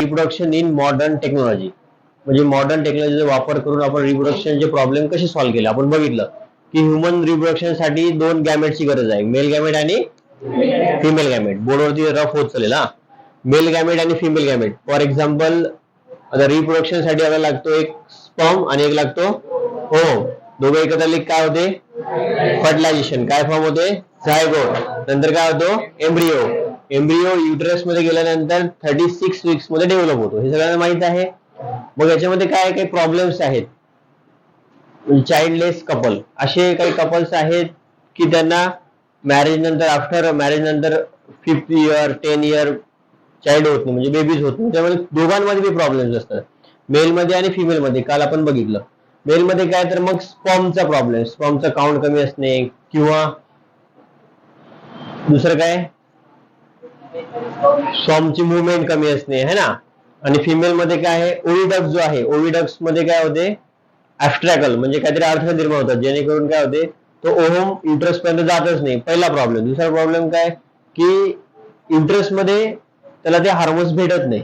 Reproduction in modern technology म्हणजे modern टेक्नॉलॉजीचा वापर करून आपण रिप्रोडक्शनचे प्रॉब्लेम कसे सॉल्व्ह केले? आपण बघितलं की ह्युमन रिप्रोडक्शनसाठी दोन गॅमेटची गरज आहे. मेल गॅमेट आणि फिमेल गॅमेट बोर्डवरती रफ होत चालेल हा. मेल गॅमेट आणि फिमेल गॅमेट फॉर एक्झाम्पल आता रिप्रोडक्शनसाठी आपल्याला लागतो एक स्पॉम आणि एक लागतो हो दोघे एकत्र काय होते? फर्टिलायझेशन काय फॉर्म होते? झायगोट. नंतर काय होतो? एम्ब्रिओ एम्ब्रिओ युटरसमध्ये गेल्यानंतर थर्टी सिक्स वीक्समध्ये डेव्हलप होतो. हे सगळ्यांना माहीत आहे? मग याच्यामध्ये काय काही प्रॉब्लेम्स आहेत? चाइल्डलेस कपल असे काही कपल्स आहेत की त्यांना मॅरेज नंतर आफ्टर मॅरेज नंतर fifth year ten year child होत नाही म्हणजे बेबीज होत नाही. त्यामुळे दोघांमध्ये बी प्रॉब्लेम्स असतात. मेलमध्ये आणि फिमेलमध्ये काल आपण बघितलं. मेल मध्ये काय तर मग स्पॉमचा प्रॉब्लेम स्पॉमचा काउंट कमी असणे किंवा दुसरं काय? सॉमची मुवमेंट कमी असणे है ना? आणि फिमेल मध्ये काय आहे? ओविडक्स जो आहे ओविडक्समध्ये काय होते? ऍस्ट्रॅकल म्हणजे काहीतरी अडथळे निर्माण होतात. जेणेकरून काय होते? तो ओहम इंटरेस्ट पर्यंत जातच नाही. पहिला प्रॉब्लेम दुसरा प्रॉब्लेम काय? की इंटरेस्टमध्ये त्याला ते हार्मोन्स भेटत नाही.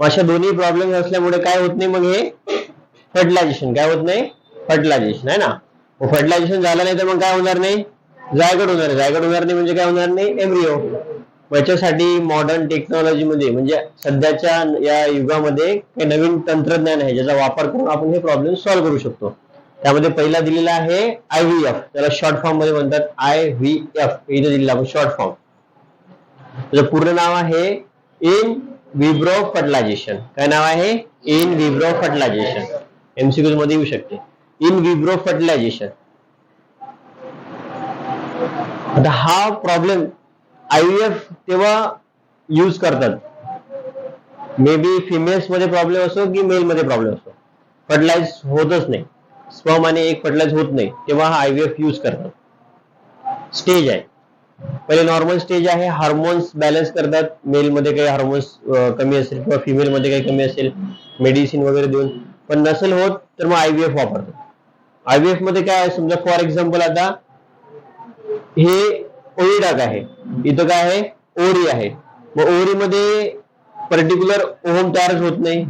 मग अशा दोन्ही प्रॉब्लेम असल्यामुळे काय होत नाही मग हे? फर्टिलायझेशन काय होत नाही? फर्टिलायझेशन आहे ना? फर्टिलायझेशन झालं नाही तर मग काय होणार नाही? जायगड होणार आहे. जायगड होणार नाही म्हणजे काय होणार नाही? एम्ब्रिओ याच्यासाठी मॉडर्न टेक्नॉलॉजीमध्ये म्हणजे सध्याच्या या युगामध्ये काही नवीन तंत्रज्ञान आहे ज्याचा वापर करून आपण हे प्रॉब्लेम सॉल्व्ह करू शकतो. त्यामध्ये पहिला दिलेला आहे आय व्ही एफ त्याला शॉर्ट फॉर्ममध्ये म्हणतात आय व्ही एफ इथे दिलेला आपण शॉर्ट फॉर्म त्याचं पूर्ण नाव आहे इन विब्रो फर्टिलायझेशन काय नाव आहे? इन विब्रो फर्टिलायझेशन एमसीक्यू मध्ये येऊ शकते. इन विब्रो फर्टिलायझेशन आता हा प्रॉब्लेम आयव्हीएफ तेव्हा यूज करतात. मे बी फिमेल्समध्ये प्रॉब्लेम असो की मेल मध्ये प्रॉब्लेम असो. फर्टिलाइज होतच नाही. स्पर्म आणि एक फर्टिलाइज होत नाही तेव्हा हा आयव्हीएफ यूज करतात. स्टेज आहे. पहिले नॉर्मल स्टेज आहे हार्मोन्स बॅलन्स करतात. मेल मध्ये काही हार्मोन्स कमी असेल किंवा फिमेल मध्ये काही कमी असेल मेडिसिन वगैरे देऊन. पण नसेल होत तर मग आयव्हीएफ वापरतात. आयव्हीएफमध्ये काय समजा फॉर एक्झाम्पल आता हे ओरिडाक आहे. इथं काय आहे? ओरी आहे. मग ओरीमध्ये पर्टिक्युलर ओहम तयारच होत नाही.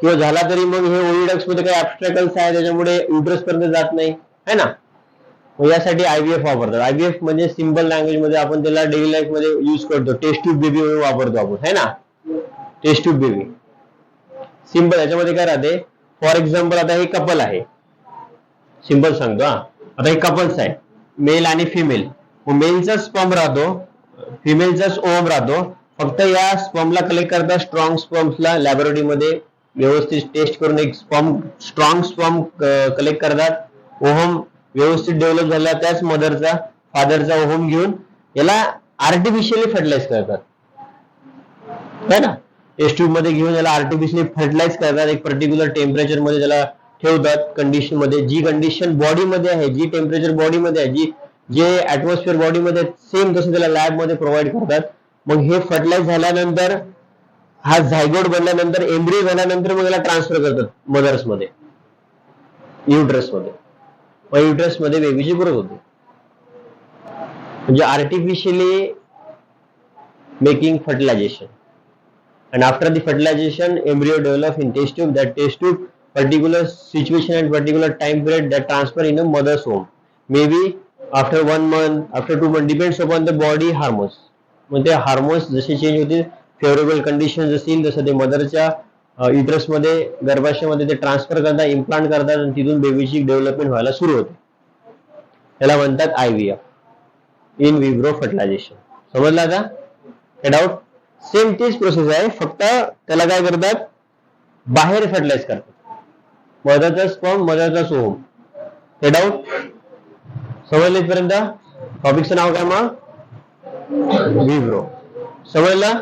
किंवा झाला तरी मग हे ओरिडक्समध्ये काही ऍब्स्ट्रॅकल्स आहे त्याच्यामुळे युट्रस पर्यंत जात नाही. है ना? मग यासाठी आयव्हीएफ वापरतात. आयव्हीएफ म्हणजे सिंपल लँग्वेजमध्ये आपण त्याला डेली लाईफमध्ये युज करतो. टेस्ट ट्यूब बेबी म्हणून वापरतो आपण. है ना? टेस्ट ट्यूब बेबी सिंपल याच्यामध्ये काय राहते? फॉर एक्झाम्पल आता हे कपल आहे. सिंपल सांगतो हा. आता हे कपल्स आहे. मेल आणि फिमेल मेलचा स्पम राहतो फिमेलचाच ओम राहतो. फक्त या स्पमला कलेक्ट करता स्ट्रॉंग स्पम्सला लॅबोरेटरीमध्ये व्यवस्थित टेस्ट करून एक स्पम स्ट्रॉंग स्पम कलेक्ट करतात. ओहम व्यवस्थित डेव्हलप झाला त्याच मदरचा फादरचा ओहम घेऊन याला आर्टिफिशियली फर्टिलाइज करतात. है ना? टेस्ट ट्यूबमध्ये घेऊन याला आर्टिफिशियली फर्टिलाइज करतात. एक पर्टिक्युलर टेम्परेचरमध्ये त्याला ठेवतात कंडिशनमध्ये. जी कंडिशन बॉडीमध्ये आहे जी टेम्परेचर बॉडीमध्ये आहे जी जे ऍटमॉस्फिअर बॉडीमध्ये सेम तसं त्याला लॅबमध्ये प्रोव्हाइड करतात. मग हे फर्टिलाइज झाल्यानंतर हा झायगोड बनल्यानंतर एम्ब्रिओ झाल्यानंतर मग याला ट्रान्सफर करतात मदर्समध्ये मध्ये. युट्रसमध्ये. मग युट्रस बेबीची ग्रोथ होते. म्हणजे artificially making fertilization and after the fertilization embryo develop in test tube. That test tube particular situation and particular time period that transfer in a mother's womb. Maybe after one month after two months depends upon the body hormones मग म्हणजे ते hormones जसे change होतील favourable condition असतील तसं ते मदरच्या युट्रसमध्ये गर्भाशयामध्ये ते transfer करतात इम्प्लांट करतात आणि तिथून बेबीची डेव्हलपमेंट व्हायला सुरू होते. त्याला म्हणतात I V F in vitro fertilization समजलं आता? हे डाऊट सेम तीच प्रोसेस आहे फक्त त्याला काय करतात? बाहेर फर्टिलाइज करतात. मदरचा स्पर्म मदरचा सोहम हे डाऊट समजले इथपर्यंत? टॉपिकचं नाव काय मग? विब्रो समजलं?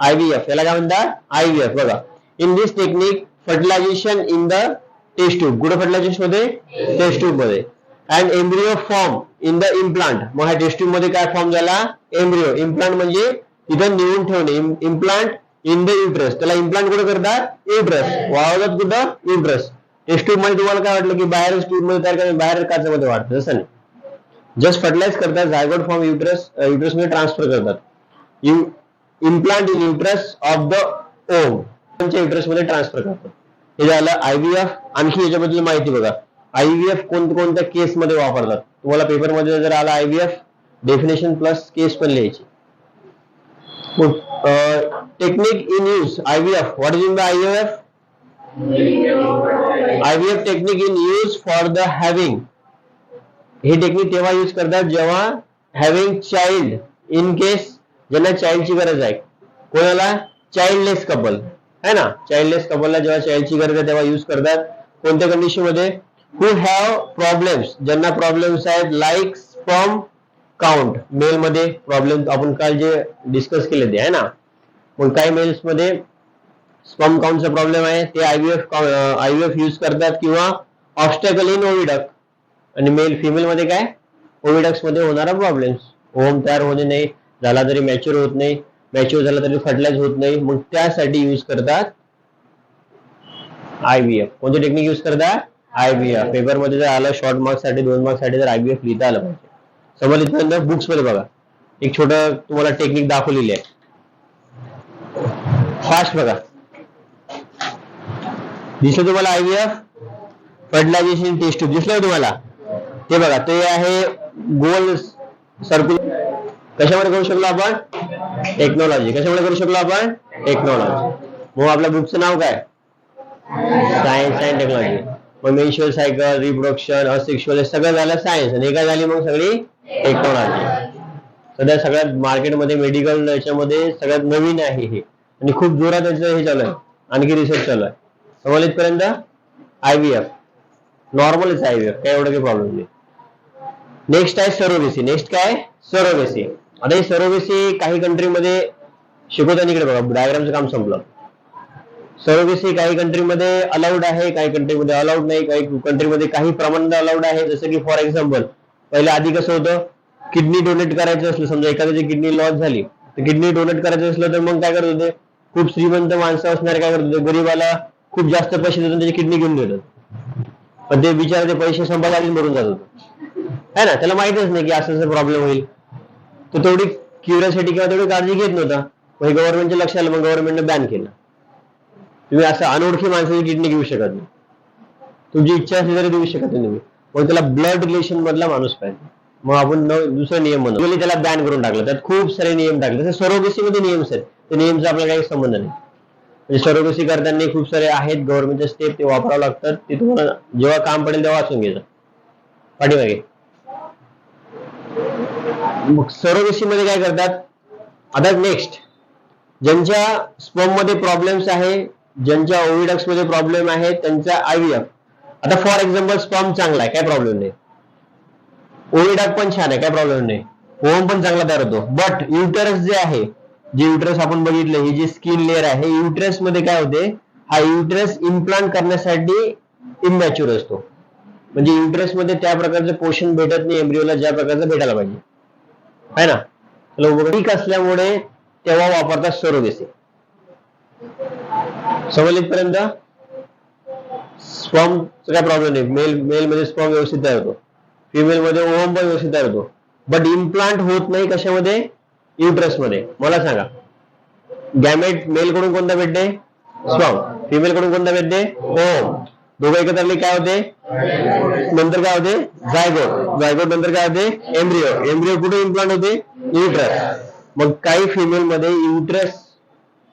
आय व्ही एफ याला काय म्हणतात? आयव्हीएफ एफ बघा. In this technique fertilization in the test tube good फर्टिलायझेशनमध्ये? Test ट्यूबमध्ये. And embryo form in the implant मग ह्या टेस्ट ट्यूबमध्ये काय फॉर्म झाला? एम्ब्रिओ इम्प्लांट म्हणजे इथं नेऊन ठेवणे. इम्प्लांट इन द युट्रस त्याला इम्प्लांट कुठे करतात? युट्रस वाळवतात कुठं? युट्रस एस ट्यूबमध्ये तुम्हाला काय वाटलं की बाहेर ट्यूबमध्ये तयार करायचं बाहेर काचामध्ये वाढतं? जसं नाही. जस्ट फर्टिलाइज करतात झायगोड फॉर्म युट्रस युट्रसमध्ये ट्रान्सफर करतात. Implant in uterus of the womb युट्रसमध्ये transfer करतात. हे झालं आयव्हीएफ आणखी याच्याबद्दल माहिती बघा. आयव्हीएफ कोणत्या केस मध्ये वापरतात? तुम्हाला पेपरमध्ये जर आला आयव्हीएफ डेफिनेशन प्लस केस पण लिहायची. Technique in use IVF what is in the IVF IVF technique in use for the having हे टेक्निक तेव्हा यूज करतात जेव्हा हॅव्हिंग चाइल्ड इन केस ज्यांना चाइल्डची गरज आहे. कोणाला चाइल्डलेस कपल है ना? चाइल्डलेस कपलला जेव्हा चाइल्डची गरज आहे तेव्हा यूज करतात. कोणत्या कंडिशनमध्ये? हु हॅव प्रॉब्लेम्स ज्यांना प्रॉब्लेम्स आहेत लाईक फ्रॉम काउंट मेल मध्ये प्रॉब्लेम आपण काल जे डिस्कस केले ते आहे ना? पण काही मेल्समध्ये स्पम काउंटचा प्रॉब्लेम आहे. ते आयव्हीएफ आयव्हीएफ यूज करतात किंवा ऑब्स्टॅकल इन ओविडक आणि मेल फिमेल मध्ये काय? ओविडक्समध्ये होणारा प्रॉब्लेम्स ओम तयार होणे नाही झाला तरी मॅच्युअर होत नाही मॅच्युअर झाला तरी फर्टिलाइज होत नाही. मग त्यासाठी यूज करतात आयव्हीएफ कोणते टेक्निक यूज करतात? आयव्हीएफ पेपरमध्ये जर आलं शॉर्ट मार्क्ससाठी दोन मार्क्ससाठी जर आयव्हीएफ लिहिता आलं पाहिजे. समज इथं बुक्समध्ये बघा. एक छोट तुम्हाला टेक्निक दाखवलेली आहे. फास्ट बघा. दिसलं तुम्हाला आयव्हीएफ? Fertilisation taste tube. दिसलं तुम्हाला? ते बघा ते आहे गोल सर्कुल कशामध्ये करू शकलो आपण? टेक्नॉलॉजी कशामध्ये करू शकलो आपण? टेक्नॉलॉजी मग आपल्या बुकचं नाव काय? सायन्स अँड टेक्नॉलॉजी मग मेन्शुअल सायकल रिप्रोडक्शन असेक्शुअल हे सगळं झालं सायन्स आणि एका झाली मग सगळी? टेक्नॉलॉजी सध्या सगळ्यात मार्केटमध्ये मेडिकल याच्यामध्ये सगळ्यात नवीन आहे हे. आणि खूप जोरात त्याचं हे चालू आहे. आणखी रिसर्च चालू आहे. समज इथपर्यंत आयव्हीएफ नॉर्मलच आयव्हीएफ काय एवढं काही प्रॉब्लेम नाही. नेक्स्ट आहे सरोगेसी नेक्स्ट काय? सरोगेसी आता हे सरोगेसी काही कंट्रीमध्ये शिकवताना इकडे बघा. डायग्रामचं काम संपलं. सरोगेसी काही कंट्रीमध्ये अलाउड आहे काही कंट्रीमध्ये अलाउड नाही काही कंट्रीमध्ये काही प्रमाणात अलाउड आहे. जसं की फॉर एक्झाम्पल पहिलं आधी कसं होतं? किडनी डोनेट करायचं असलं समजा एखाद्याची किडनी लॉस झाली तर किडनी डोनेट करायचं असलं तर मग काय करत होते? खूप श्रीमंत माणसं असणारे काय करत होते? गरीबाला खूप जास्त पैसे देऊन त्याची किडनी घेऊन देतात. पण ते बिचारे पैसे संपायला मरून जात होते. है ना? त्याला माहितच नाही की असं प्रॉब्लेम होईल. तो तेवढी क्युरियोसिटी किंवा तेवढी काळजी घेत नव्हता. मग गव्हर्नमेंटच्या लक्ष आलं मग गव्हर्नमेंटने बॅन केलं. तुम्ही असं अनोळखी माणसाची किडनी घेऊ शकत नाही. तुमची इच्छा असली तरी देऊ शकत नाही तुम्ही. मग त्याला ब्लड रिलेशन मधला माणूस पाहिजे. मग आपण दुसरा नियम म्हणतो त्याला बॅन करून टाकलं. त्यात खूप सारे नियम टाकले. तसे सरोगसी मध्ये नियम आहेत. ते नियमचा आपल्याला काही संबंध नाही. म्हणजे सरोगसी करताना खूप सारे आहेत गव्हर्नमेंटचे स्टेप ते वापरावं लागतात. ते तुम्हाला जेव्हा काम पडेल तेव्हा वाचून घ्यायचं. पाठीमागे. मग सरोगसी मध्ये काय करतात? आता नेक्स्ट ज्यांच्या स्पर्ममध्ये प्रॉब्लेम्स आहे ज्यांच्या ओविडक्समध्ये प्रॉब्लेम आहे त्यांचा आयव्हीएफ आता फॉर एक्झाम्पल स्पर्म चांगला आहे काय प्रॉब्लेम नाही. ओविडक पण छान आहे काय प्रॉब्लेम नाही. ओम पण चांगला तयार होतो. बट युटरस जे आहे जे युट्रस आपण बघितलं ही जी स्किन लेअर आहे युट्रसमध्ये काय होते? हा युट्रस इम्प्लांट करण्यासाठी इमॅच्युअर असतो. म्हणजे युट्रसमध्ये त्या प्रकारचं पोषण भेटत नाही एम्ब्रिओला ज्या प्रकारचं भेटायला पाहिजे. आहे ना? त्याला असल्यामुळे तेव्हा वापरतात सरोगेसी समजलीत पर्यंत स्पर्म काय प्रॉब्लेम नाही. मेल मेल मध्ये स्पर्म व्यवस्थित तयार होतो. फिमेल मध्ये ओम पण व्यवस्थित तयार होतो. बट इम्प्लांट होत नाही कशामध्ये? E युट्रसमध्ये. मला सांगा. गॅमेट मेल कडून कोणता भेटते स्पर्म फिमेल कडून कोणता भेटते ओम दोघं एकत्र आले काय होते? नंतर काय होते? जायगोट जायगोट नंतर काय होते? एम्ब्रिओ एम्ब्रिओ कुठे इम्प्लांट होते? E युट्रस मग काही फिमेल मध्ये e युट्रस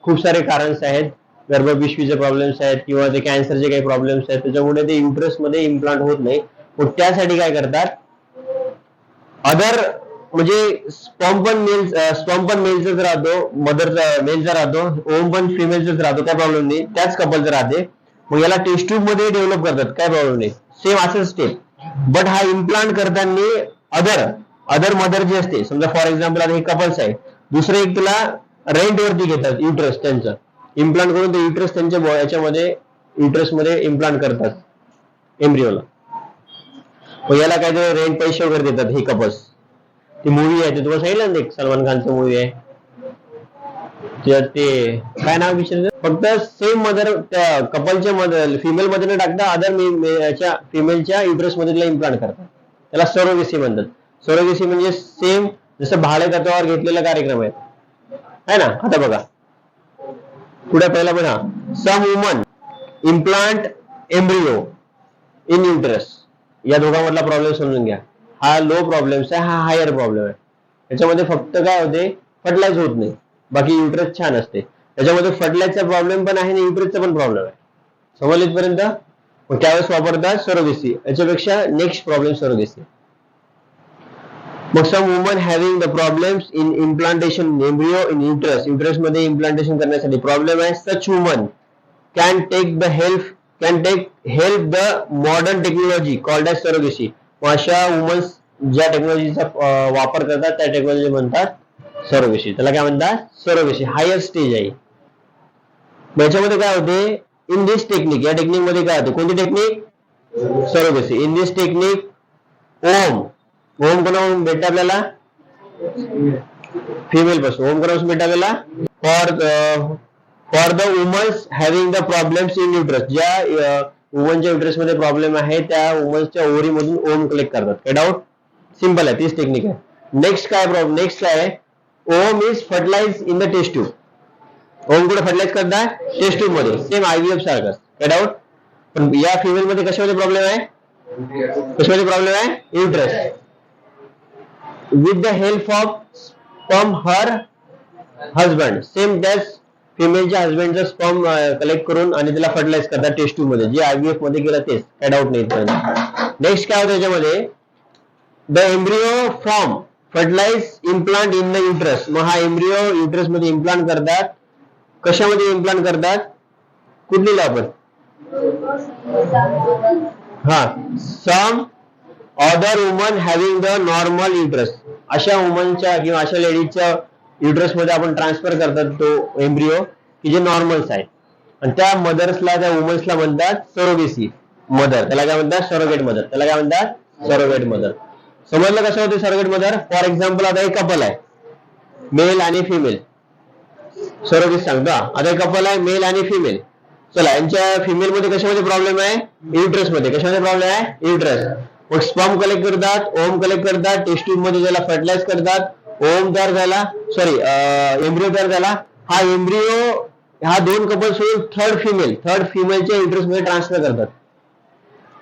खूप सारे कारण्स आहेत. गर्भपिशवीचे प्रॉब्लेम्स आहेत किंवा ते कॅन्सरचे काही प्रॉब्लेम्स आहेत. त्याच्यामुळे ते युट्रसमध्ये इम्प्लांट होत नाही. मग त्यासाठी काय करतात? अदर म्हणजे स्पॉम पण मेल स्पॉम पण मेलचाच राहतो मदरचा मेलचा राहतो ओम पण फिमेलचाच राहतो काय प्रॉब्लेम नाही. त्याच कपलचं राहते. मग याला टेस्ट ट्यूबमध्ये डेव्हलप करतात काय प्रॉब्लेम नाही. सेम असंच स्टेप बट हा इम्प्लांट करताना अदर अदर मदर जे असते समजा फॉर एक्झाम्पल आता हे कपल्स आहे. दुसरं एक तुला रेंट वरती घेतात युट्रस त्यांचं. इम्प्लांट करून ते युट्रस त्यांच्या याच्यामध्ये युट्रसमध्ये इम्प्लांट करतात एम्ब्रिओला मग याला काहीतरी रेंट पैसे वगैरे देतात हे कपल्स ती मूवी आहे ते तुम्हाला सांगितलं ना एक सलमान खानचं मूवी आहे. त्यात ते काय नाव विचार फक्त सेम मदर त्या कपलच्या मदर फिमेल मध्ये न टाकता अदर याच्या फिमेलच्या युट्रसमध्ये तिला इम्प्लांट करतात त्याला सरोगेसी म्हणतात. सरोगेसी म्हणजे सेम जसं भाडे तत्वावर घेतलेला कार्यक्रम आहे. है ना? आता बघा. पुढे पहिला बघा. Some woman implant embryo in uterus या दोघांमधला प्रॉब्लेम समजून घ्या. हा लो प्रॉब्लेम्स आहे हा हायर प्रॉब्लेम आहे. त्याच्यामध्ये फक्त काय होते फर्टिलाइज होत नाही. बाकी युटरस छान असते. त्याच्यामध्ये फर्टिलाइजचा प्रॉब्लेम पण आहे आणि युटरसचा पण प्रॉब्लेम आहे. समजलं इथपर्यंत मग त्यावेळेस वापरतात सरोगेसी याच्यापेक्षा नेक्स्ट प्रॉब्लेम सरोगेसी मग some woman having the problems in implantation embryo in uterus युट्रसमध्ये implantation करण्यासाठी प्रॉब्लेम आहे such woman can take the help can take help the modern technology called as surrogacy अशा women's ज्या टेक्नॉलॉजीचा वापर करतात त्या technology म्हणतात सरोगेसी त्याला काय म्हणतात? सरोगेसी हायर स्टेज आहे. याच्यामध्ये काय होते? इन दिस टेक्निक या टेक्निकमध्ये काय होते? कोणती technique surrogacy in this technique ovum ovum कोणापासून भेटते आपल्याला? फिमेल पासून. ओम कोणापासून भेटते आपल्याला? For for the womans having the problems in uterus ज्या वुमनच्या इंटरेस्टमध्ये प्रॉब्लेम आहे त्या वुमन्सच्या ओव्हरी मधून ओम कलेक्ट करतात. काय डाऊट सिंपल आहे तीच टेक्निक आहे. नेक्स्ट काय प्रॉब्लेम नेक्स्ट काय आहे? Ovum is fertilize in the test tube ovum कुठे फर्टिलाइज करताय? टेस्ट ट्यूबमध्ये. सेम आयव्हीएफ सारखं. काय डाऊट पण या फिमेल मध्ये कशामध्ये प्रॉब्लेम आहे? कशामध्ये प्रॉब्लेम आहे? Uterus with the help of from her husband same that फिमेलच्या हजबंडचा स्पर्म कलेक्ट करून आणि त्याला फर्टिलाइज करतात टेस्ट ट्यूबमध्ये. जे आयव्हीएफमध्ये केलं तेच. काय डाऊट नाही नेक्स्ट काय होतं त्याच्यामध्ये the embryo form fertilize implant in the uterus मग हा एम्ब्रिओ युट्रसमध्ये इम्प्लांट करतात. कशामध्ये इम्प्लांट करतात? कुठलीला आपण? हा. Some other woman having the normal uterus अशा वुमनच्या किंवा अशा लेडीजच्या युट्रसमध्ये आपण ट्रान्सफर करतात तो एम्ब्रिओ की जे नॉर्मल्स आहे. आणि त्या मदर्सला त्या वुमन्सला म्हणतात सरोगेसी मदर. त्याला काय म्हणतात? Surrogate mother. त्याला काय म्हणतात? Surrogate mother. समजलं कसं होते सरोगेट मदर? फॉर एक्झाम्पल आता एक कपल आहे. मेल आणि फिमेल सरोगेट सांगतो आता एक कपल आहे मेल आणि फिमेल चला यांच्या फिमेल मध्ये कशामध्ये प्रॉब्लेम आहे? युट्रसमध्ये. कशामध्ये प्रॉब्लेम आहे? युट्रस मग स्पर्म कलेक्ट करतात ओम कलेक्ट करतात टेस्ट ट्यूबमध्ये त्याला फर्टिलाइज करतात ओम तयार झाला. सॉरी एम्ब्रिओ तयार झाला. हा एम्ब्रिओ हा दोन कपल सोडून थर्ड फिमेल थर्ड फिमेलच्या इंटरेस्टमध्ये ट्रान्सफर करतात.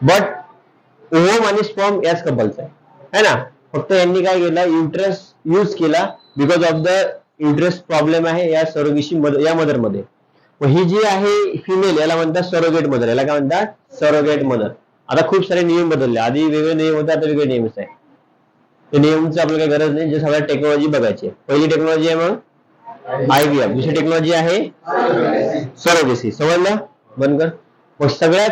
बट ओम आणि स्पॉम याच कपलचा आहे. है ना? फक्त यांनी काय केलं? युट्रस यूज केला because of the uterus problem आहे या सरोगेशी या मदरमध्ये. मग ही जी आहे फिमेल याला म्हणतात सरोगेट मदर याला काय म्हणतात? सरोगेट मदर आता खूप सारे नियम बदलले. आधी वेगळे नियम होते आता वेगळे नियमच आहे. ते नियमची आपल्याला काही गरज नाही जे सगळ्या टेक्नॉलॉजी बघायची. पहिली टेक्नॉलॉजी आहे मग आयव्हीएफ दुसरी टेक्नॉलॉजी आहे सरोगेसी समजलं? बंद कर. मग सगळ्यात